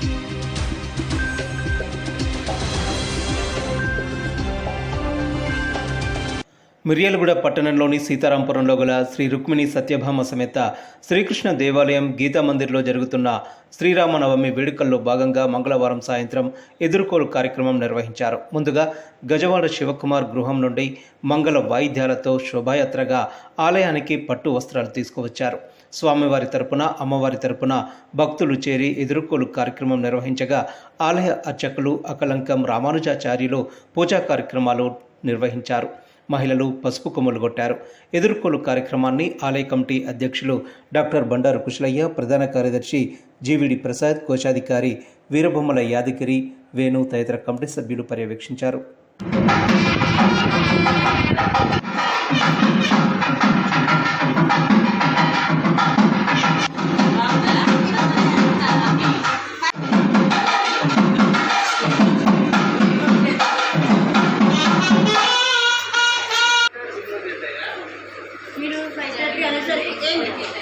thank you Miryalaguda పట్టణంలోని సీతారాంపురంలో గల శ్రీ రుక్మిణి సత్యభామ సమేత శ్రీకృష్ణ దేవాలయం గీతా మందిర్లో జరుగుతున్న శ్రీరామనవమి వేడుకల్లో భాగంగా మంగళవారం సాయంత్రం ఎదుర్కోలు కార్యక్రమం నిర్వహించారు. ముందుగా గజవాడ శివకుమార్ గృహం నుండి మంగళ వాయిద్యాలతో శోభాయాత్రగా ఆలయానికి పట్టు వస్త్రాలు తీసుకువచ్చారు. స్వామివారి తరపున అమ్మవారి తరపున భక్తులు చేరి ఎదుర్కోలు కార్యక్రమం నిర్వహించగా ఆలయ అర్చకులు అకలంకం రామానుజాచార్యులు పూజా కార్యక్రమాలు నిర్వహించారు. మహిళలు పసుపు కొమ్ములు కొట్టారు. ఎదుర్కోలు కార్యక్రమాన్ని ఆలయ కమిటీ అధ్యక్షులు డాక్టర్ బండారు కుశలయ్య ప్రధాన కార్యదర్శి జీవిడి ప్రసాద్ కోశాధికారి వీరబొమ్మల యాదగిరి వేణు తదితర కమిటీ సభ్యులు పర్యవేక్షించారు. Добрый день,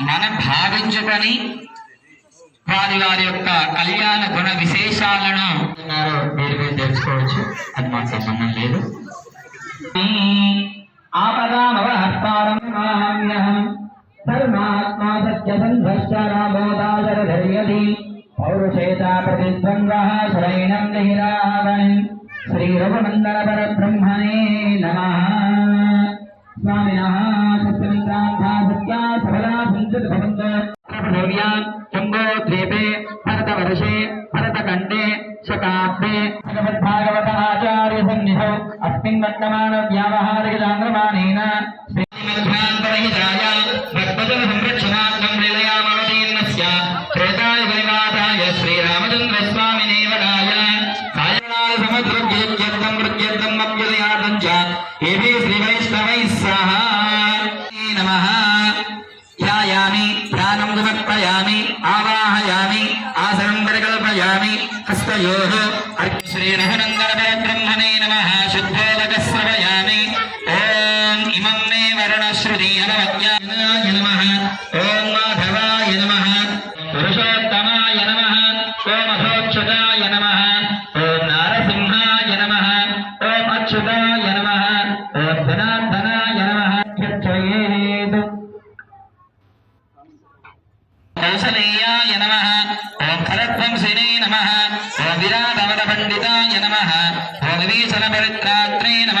మనం భావించుకొని వారి వారి యొక్క కళ్యాణ గుణ విశేషాలను మీరు మీరు తెలుసుకోవచ్చు. అది మాకు సంబంధం లేదు. ఆపదామవహర్తారం మామ్యహం పౌరుషేతా ప్రతిద్వంద్వః శరైణం పరబ్రహ్మణే నమః. స్వామినః కుంభోద్వీపే భరతవర్షే భరతఖండే శకాబ్దే శ్రీమద్భాగవత ఆచార్య సన్నిహౌ అస్మిన్ వర్తమాన వ్యావహారిక చాంద్రమాణేన సంరక్షణాత్ కౌసలేయాయ నమ. ఓం ఫలత్వం శనే నమ. ఓం విరాధవత పండితాయ నమ. ఓం విభీషణ పరిత్రాత్రే నమ.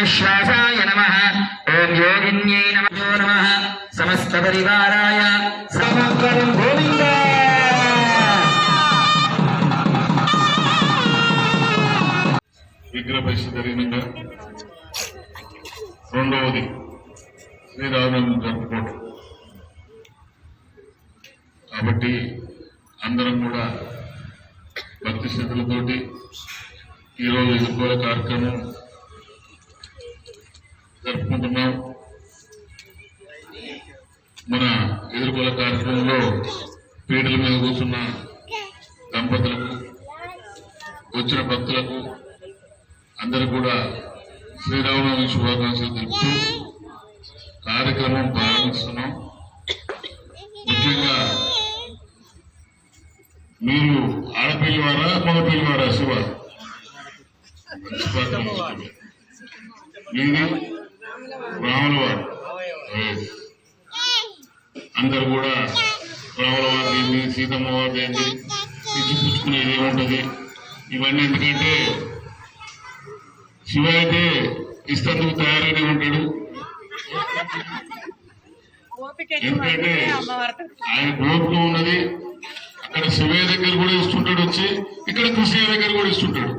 శ్వాసాయ నమ. ఓం యోగిన్యై నమో. నమ. సమస్త పరివారాయ సమగ్రం గోవింద. విగ్రహ పరీక్ష జరిగినాక రెండవది శ్రీరామనవమి జరుపుకోవటం. కాబట్టి అందరం కూడా భక్తి శ్రద్ధలతోటి ఈరోజు ఎదుర్కొనే కార్యక్రమం జరుపుకుంటున్నాం. మన ఎదుర్కోల కార్యక్రమంలో పీటల మీద కూర్చున్న దంపతులకు వచ్చిన భక్తులకు అందరూ కూడా శ్రీరామనవమి శుభాకాంక్షలు తెలుపుతూ కార్యక్రమం ప్రారంభిస్తున్నాం. ముఖ్యంగా మీరు ఆడపిల్లవారా మగపిల్లవారా శివ. మీది? రాములవారు అందరు కూడా రాముల వారిది సీతమ్మ వారిది ఏంటి ఇచ్చి పుచ్చుకునేది ఇవన్నీ ఎందుకంటే శివ అయితే ఇస్తందుకు తయారైన ఉంటాడు. ఎందుకంటే ఆయన గోపులో ఉన్నది. అక్కడ శివయ్య దగ్గర కూడా ఇస్తుంటాడు వచ్చి ఇక్కడ కృష్ణయ్య దగ్గర కూడా ఇస్తుంటాడు.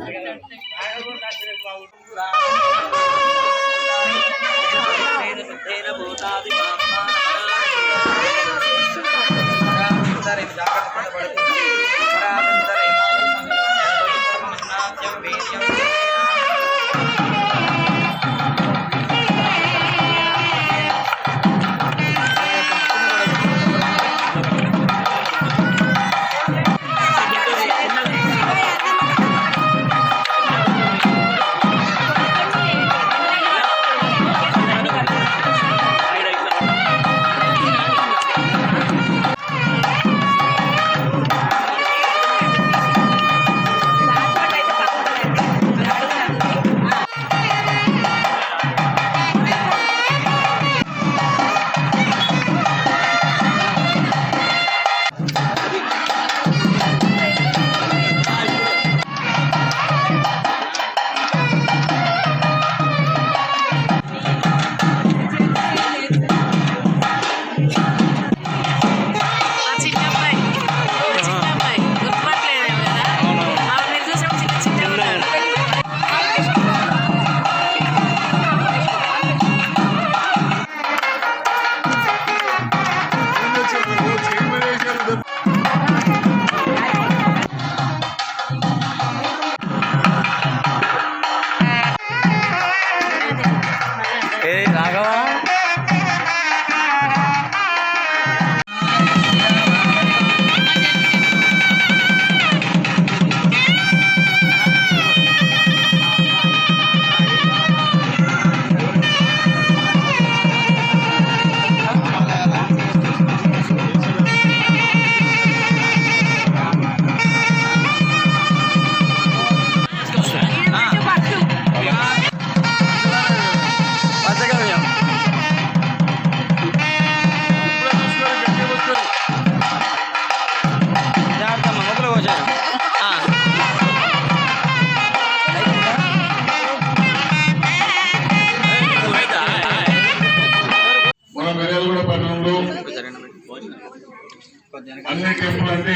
అన్ని టెంపుల్ అంటే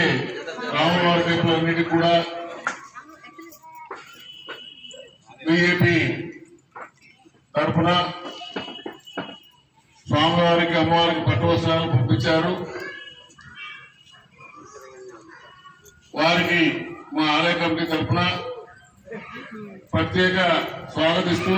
రామవారి టెంపుల్ అన్నిటి కూడా బీజేపీ తరఫున స్వామివారికి అమ్మవారికి పట్టువస్త్రాలు పంపించారు. వారికి మా ఆలయ కమిటీ తరఫున ప్రత్యేక స్వాగతిస్తూ